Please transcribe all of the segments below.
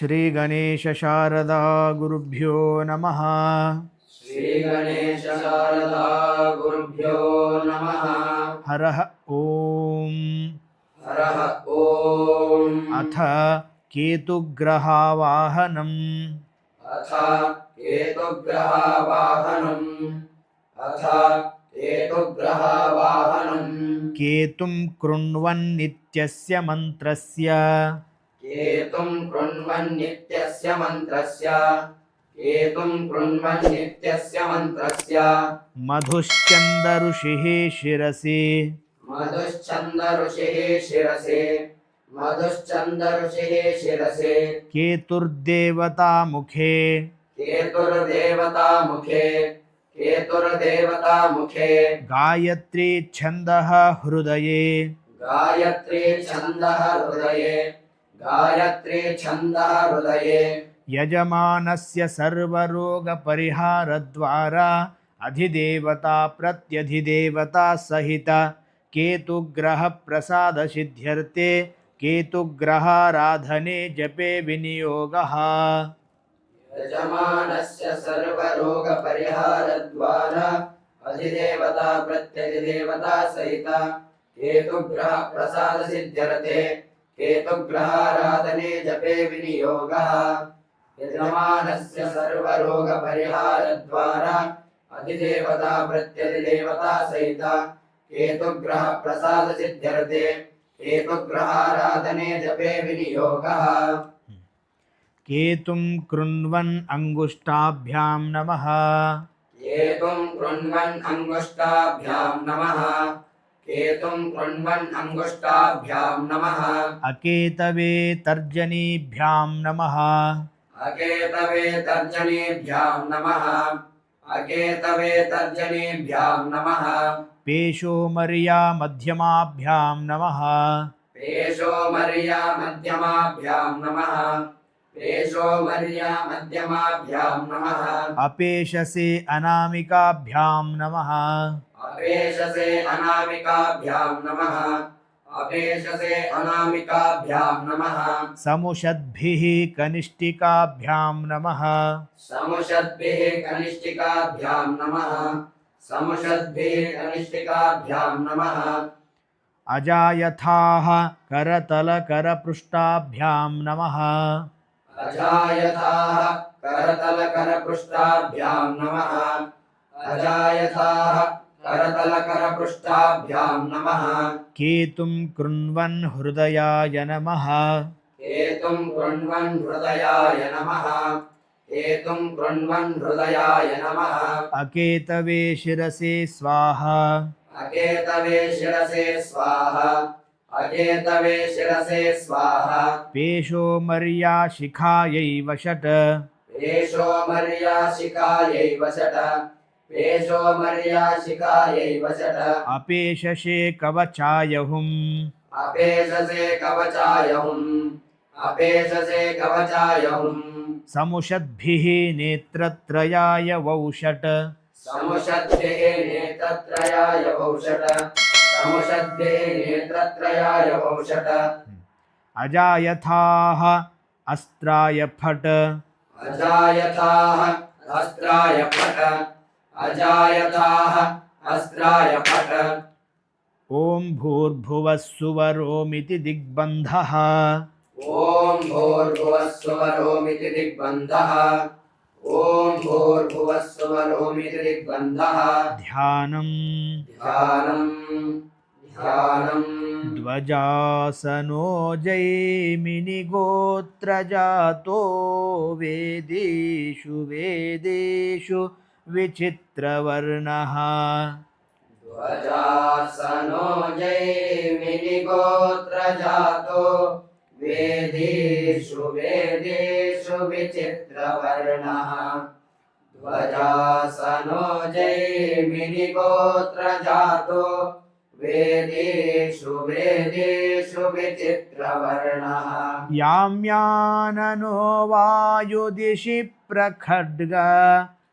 श्रीगणेशशारदागुरुभ्यो नमः श्रीगणेशशारदागुरुभ्यो नमः हरः ॐ हरः ॐ अथ केतुग्रहावाहनम् केतुं कृण्वन्नित्यस्य मन्त्रस्य केतुं कृण्वन्नित्यस्य मन्त्रस्य केतुं कृण्वन्नित्यस्य मन्त्रस्य मधुश्चन्द ऋषिः शिरसि मधुश्चन्द ऋषिः शिरसि मधुश्चन्द ऋषिः शिरसि केतुर्देवता मुखे केतुर्देवता मुखे केतुर्देवता मुखे गायत्री छन्दः हृदये गायत्री छन्दः हृदये गायत्रे छन्दाहृदये यजमानस्य सर्वरोगपरिहारद्वारा अधिदेवता प्रत्यधिदेवता सहित केतुग्रहप्रसादसिद्ध्यर्थे केतुग्रहाराधने जपे विनियोगः यजमानस्य सर्वरोगपरिहारद्वारा अधिदेवता प्रत्यधिदेवता सहित केतुग्रहप्रसादसिद्ध्यर्थे हेतुग्रहाराधने जपे विनियोगः यजमानस्य सर्वरोगपरिहारद्वारा अधिदेवता प्रत्यधिदेवता सहित हेतुग्रहप्रसादसिद्ध्यर्थे हेतुग्रहाराधने जपे विनियोगः केतुं कृण्वन् अङ्गुष्ठाभ्यां नमः केतुं कृण्वन् अङ्गुष्ठाभ्यां नमः एतं कृण्वन् अङ्गुष्ठाभ्यां नमः अकेतवे तर्जनीभ्यां नमः अकेतवे तर्जनीभ्यां नमः अकेतवे तर्जनीभ्यां नमः पेशोमर्या मध्यमाभ्यां नमः पेशोमर्या मध्यमाभ्यां नमः अपेशसे अनामिकाभ्यां नमः अपेशसे अनामिकाभ्याम् नमः अपेशसे अनामिकाभ्याम् नमः समुषद्भिः कनिष्ठिकाभ्याम् नमः समुषद्भिः कनिष्ठिकाभ्याम् नमः समुषद्भिः कनिष्ठिकाभ्याम् नमः अजायथाः करतलकरपृष्ठाभ्यां नमः अजायथाः करतलकरपृष्ठाभ्यां नमः अजायथाः करतलकरपृष्ठाभ्यां नमः केतुं कृण्वन् हृदयाय नमः हेतुं कृण्वन् हृदयाय नमः हेतुं कृण्वन् हृदयाय नमः अकेतवे शिरसे स्वाहा अकेतवे शिरसे स्वाहा अकेतवे शिरसे स्वाहा पेशो मर्या शिखायै वषट पेशो मर्या शिखायै वषट पेशो मर्याशिकायै वचट अपेशसे कवचायहुम् अपेशसे कवचायहुम् अपेशसे कवचायहुम् समुषद्भिः नेत्रत्रयाय वौषट समुषद्भिः नेत्रत्रयाय वौषट समुषद्भिः नेत्रत्रयाय वौषट अजायथाः अस्त्राय फट् अजायथाः अस्त्राय फट् अजायताः अस्त्राय पट भूर्भुवः सुवरोमिति दिग्बन्धः ॐ भूर्भुवः सुवरोमिति भूर्भुवः सुवरोमिति दिग्बन्धः ध्यानम् ध्यानम् ध्वजासनो जैमिनि गोत्रजातो वेदेषु वेदेषु विचित्रवर्णः ध्वजासनो जैर्विनिगोत्र जातो वेदिषु वेदेष् विचित्रवर्णः ध्वजासनो जे विनिगोत्र जातो वेदिषु वेदेषु विचित्रवर्णः याम्यानो वायोदिशि प्रखड्ग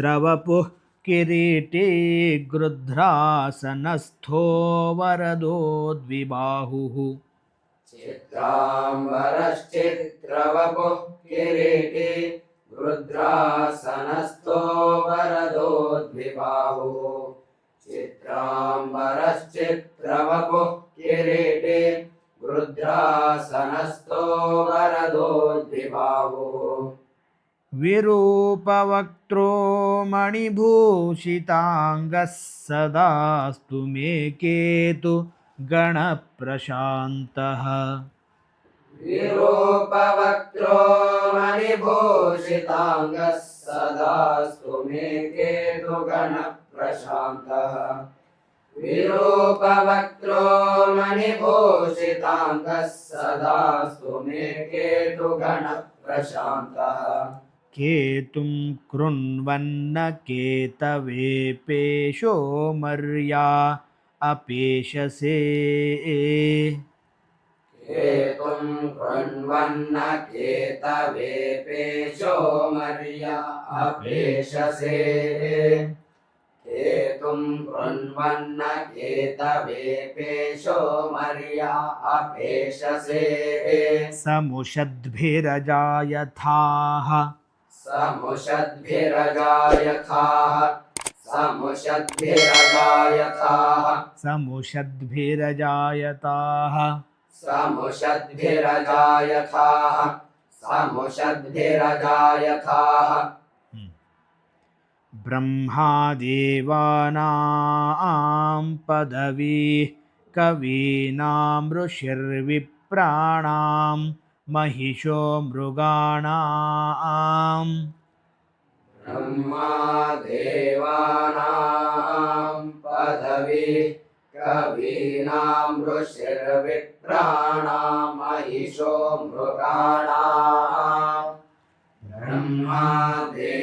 ्रवपुः किरीटे गृध्रासनस्थो वरदो द्विबाहुः चित्रांवरश्चित्रवपुः किरिटे रुध्रासनस्थो वरदो द्विबाहुः चेत्रांवरश्चित्रवपुः किरीटे रुध्रासनस्थो वरदो द्विबाहुः विरूपवक्त्रो मणिभूषिताङ्गः सदास्तु मे केतु गणप्रशान्तः विरूपवक्त्रो मणिभूषिताङ्गः केतु गणप्रशान्तः विरूपवक्त्रो मणिभूषिताङ्गः सदास्तु मे केतु गणप्रशान्तः केतुं कृण्वन्न केतवेऽपेशो मर्या अपेशसे केतुं कृण्वन्न केतवेऽपेशो मर्या अपेशसे केतुं कृण्वन्न केतवेऽपेशो मर्या अपेशसे समुषद्भिरजा स षद्भिरजायथाः समुषद्भिरजायथाषद्भिरजायताः समुषद्भिरजायथाः समुषद्भिरजायथाः ब्रह्मादेवानां पदवी कवीनां ऋषिर्विप्राणाम् महिषो मृगाणाम् ब्रह्मा देवानां पदवी कवीनां ऋषिर्वित्राणां महिषो मृगाणाम् ब्रह्मा देव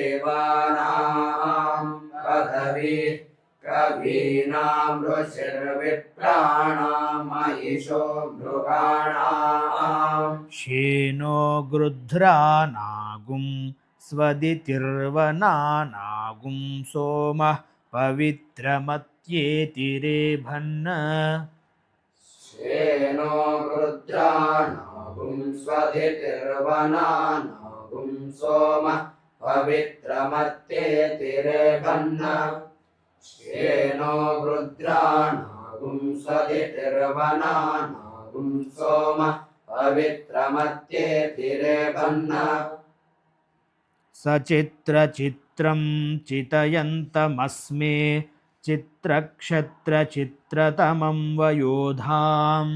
ीणाप्राणामहिषो गृध्रानागुं शेनो सोमः पवित्रमत्येति रेभन् श्ये नो गृध्राणागुं सोमः पवित्रमत्येति रेभन् ृद्रागुंसतिर्वत्रमध्येतिरेण सचित्र सचित्रचित्रं चितयन्तमस्मे चित्रक्षत्रचित्रतमं वयोधाम्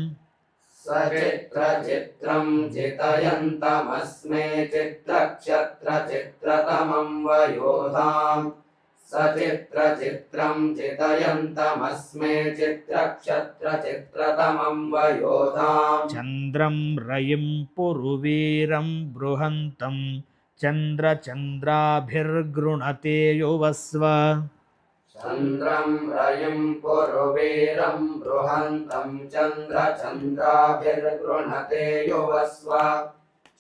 सचित्रचित्रं चितयन्तमस्मे चित्रक्षत्रचित्रतमं वयोधाम् सचित्रचित्रम् चितयन्तमस्मे चित्रक्षत्रचित्रतमं वयोधाम् चन्द्रं रयिं पुरुवीरं बृहन्तं चन्द्रचन्द्राभिर्गृणते युवस्व चन्द्रं रयिं पुरुवीरं बृहन्तं चन्द्रचन्द्राभिर्गृणते युवस्व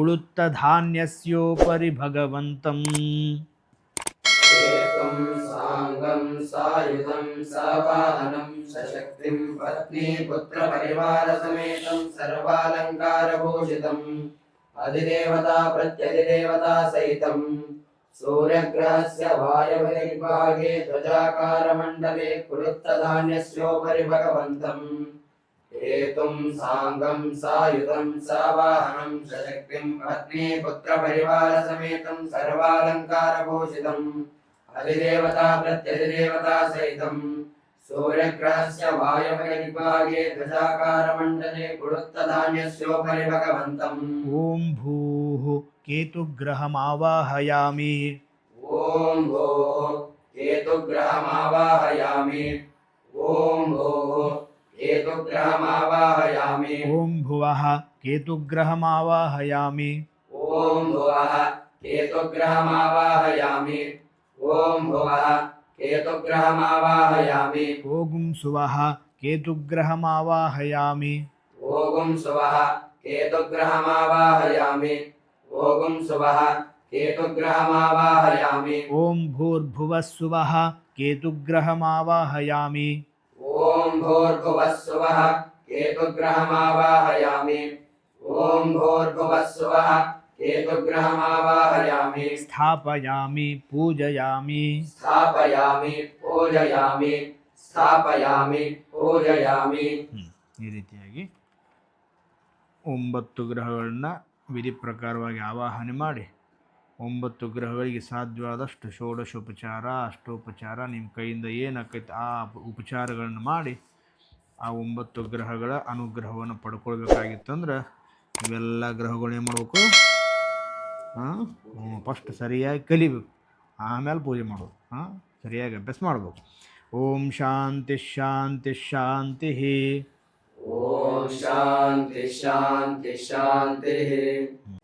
उळुत्तधान्यस्योपरि भगवन्तम् साङ्गं सायुधं सावाहनं सशक्तिं पत्नी पुत्रपरिवारसमेतं सर्वालङ्कारभूषितम् अधिदेवता प्रत्यधिदेवता सहितं सूर्यग्रहस्य वायवनिर्भागे ध्वजाकारमण्डले कुरुत्तधान्यस्योपरि भगवन्तम् हेतुं साङ्गं सायुधं सावाहनं सशक्तिं पत्नी सर्वालङ्कारभूषितम् अधिदेवता प्रत्यधिदेवता सूर्यग्रहस्य वायवयविभागे ध्वजाकारमण्डले गुणुत्तधान्यस्योपरि भगवन्तम् ॐ भूः केतुग्रहमावाहयामि ॐ भोः केतुग्रहमावाहयामि ॐ भोः केतुग्रहमावाहयामि ॐ भुवः केतुग्रहमावाहयामि ॐ भुवः केतुग्रहमावाहयामि ॐ भुवः केतुग्रहमावाहयामि ओगुं सुवः केतुग्रहमावाहयामि ओगुं सुवः केतुग्रहमावाहयामि ओगुं सुवः केतुग्रहमावाहयामि ॐ भूर्भुवः सुवः केतुग्रहमावाहयामि ಓಂ ಭೋರ್ಭುವಸ್ವ ಕೇತುಗ್ರಹಮಾವಾಹಯಾಮಿ ಓಂ ಭೋರ್ಭುವಸ್ವ ಕೇತುಗ್ರಹಮಾವಾಹಯಾಮಿ ಸ್ಥಾಪಯಾಮಿ ಪೂಜಯಾಮಿ ಸ್ಥಾಪಯಾಮಿ ಪೂಜಯಾಮಿ ಸ್ಥಾಪಯಾಮಿ ಪೂಜಯಾಮಿ ಈ ರೀತಿಯಾಗಿ ಒಂಬತ್ತು ಗ್ರಹಗಳನ್ನ ವಿಧಿ ಪ್ರಕಾರವಾಗಿ ಆವಾಹನೆ ಮಾಡಿ ಒಂಬತ್ತು ಗ್ರಹಗಳಿಗೆ ಸಾಧ್ಯವಾದಷ್ಟು ಷೋಡಶೋಪಚಾರ ಅಷ್ಟೋಪಚಾರ ನಿಮ್ಮ ಕೈಯಿಂದ ಏನಾಕೈತೆ ಆ ಉಪಚಾರಗಳನ್ನು ಮಾಡಿ ಆ ಒಂಬತ್ತು ಗ್ರಹಗಳ ಅನುಗ್ರಹವನ್ನು ಪಡ್ಕೊಳ್ಬೇಕಾಗಿತ್ತಂದ್ರೆ ಇವೆಲ್ಲ ಗ್ರಹಗಳು ಏನು ಮಾಡಬೇಕು ಹಾಂ ಫಸ್ಟ್ ಸರಿಯಾಗಿ ಕಲಿಬೇಕು ಆಮೇಲೆ ಪೂಜೆ ಮಾಡಬೇಕು ಹಾಂ ಸರಿಯಾಗಿ ಅಭ್ಯಾಸ ಮಾಡಬೇಕು ಓಂ ಶಾಂತಿ ಶಾಂತಿ ಶಾಂತಿ ಓಂ ಶಾಂತಿ ಶಾಂತಿ ಶಾಂತಿ